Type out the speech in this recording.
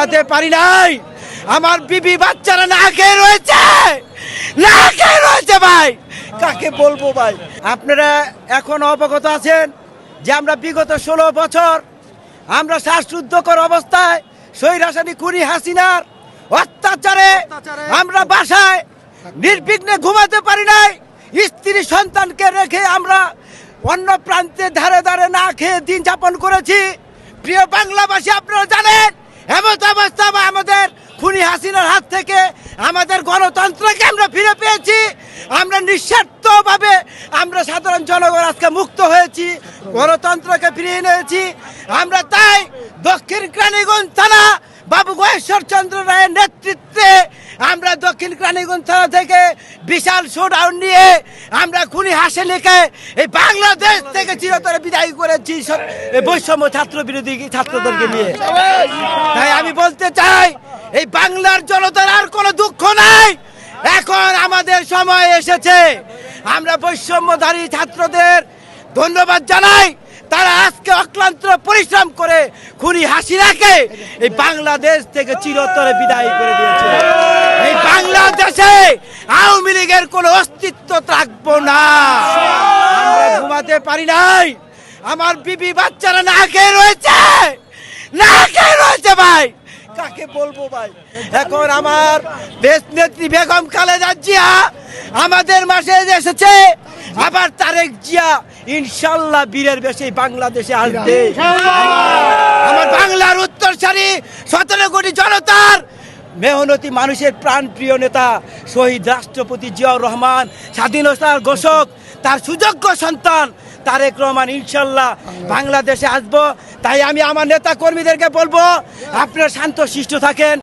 ঘুমাতে পারি নাই। আমার বিবি বাচ্চারা না খেয়ে রয়েছে। না খেয়ে রয়েছে ভাই। কাকে বলব ভাই? আপনারা এখন অবগত আছেন যে আমরা বিগত ষোলো বছর আমরা শ্বাসরুদ্ধকর অবস্থায় সৈরাসানি খুনি হাসিনার অত্যাচারে আমরা বাসায় নির্বিঘ্নে ঘুমাতে পারি নাই। স্ত্রী সন্তানকে রেখে আমরা অন্য প্রান্তে ধারে ধারে না খেয়ে দিন যাপন করেছি। প্রিয় বাংলাভাষী আপনারা জানেন এমত অবস্থা আমাদের খুনি হাসিনার হাত থেকে আমাদের গণতন্ত্রকে আমরা ফিরে পেয়েছি। আমরা নিঃস্বার্থভাবে আমরা সাধারণ জনগণ আজকে মুক্ত হয়েছি, গণতন্ত্রকে ফিরিয়ে নিয়েছি। আমরা তাই দক্ষিণ কালীগঞ্জ থানা বাবু গহেশ্বর চন্দ্র রায়ের নেতৃত্বে আমরা দক্ষিণ ক্রানীগঞ্জ থানা থেকে বিশাল শোডাউন নিয়ে আমরা খুনি হাসে লিখে এই বাংলাদেশ থেকে চিরতরে বিদায় করেছি বৈষম্য ছাত্র বিরোধী ছাত্রদেরকে নিয়ে। তাই আমি বলতে চাই, এই বাংলার জনতার আর কোনো দুঃখ নাই। এখন আমাদের সময় এসেছে। আমরা বৈষম্যধারী ছাত্রদের ধন্যবাদ জানাই। তারা আজকে অক্লান্ত পরিশ্রম করে খুনি হাসিনাকে এই বাংলাদেশ থেকে চিরতরে বিদায় করে দিয়েছে। এই বাংলাদেশে আওয়ামী লীগের কোনো অস্তিত্ব থাকব না। আমরা ঘুমাতে পারি নাই। আমার বিবি বাচ্চারা না খেয়ে রয়েছে। না খেয়ে রয়েছে ভাই। কাকে বলব ভাই? এখন আমার দেশ নেত্রী বেগম খালেদা জিয়া আমাদের মাসে এসেছে। আবার তারেক জিয়া ইনশাল্লাহ বীরের বেশে বাংলাদেশে আসবে। আমার বাংলার উত্তর সারি সতেরো কোটি জনতার মেহনতি মানুষের প্রাণপ্রিয় নেতা শহীদ রাষ্ট্রপতি জিয়াউর রহমান স্বাধীনতার ঘোষক, তার সুযোগ্য সন্তান তারেক রহমান, ইনশাল্লাহ বাংলাদেশে আসব। তাই আমি আমার নেতা কর্মীদেরকে বলব, আপনারা শান্ত, শিষ্ট থাকেন।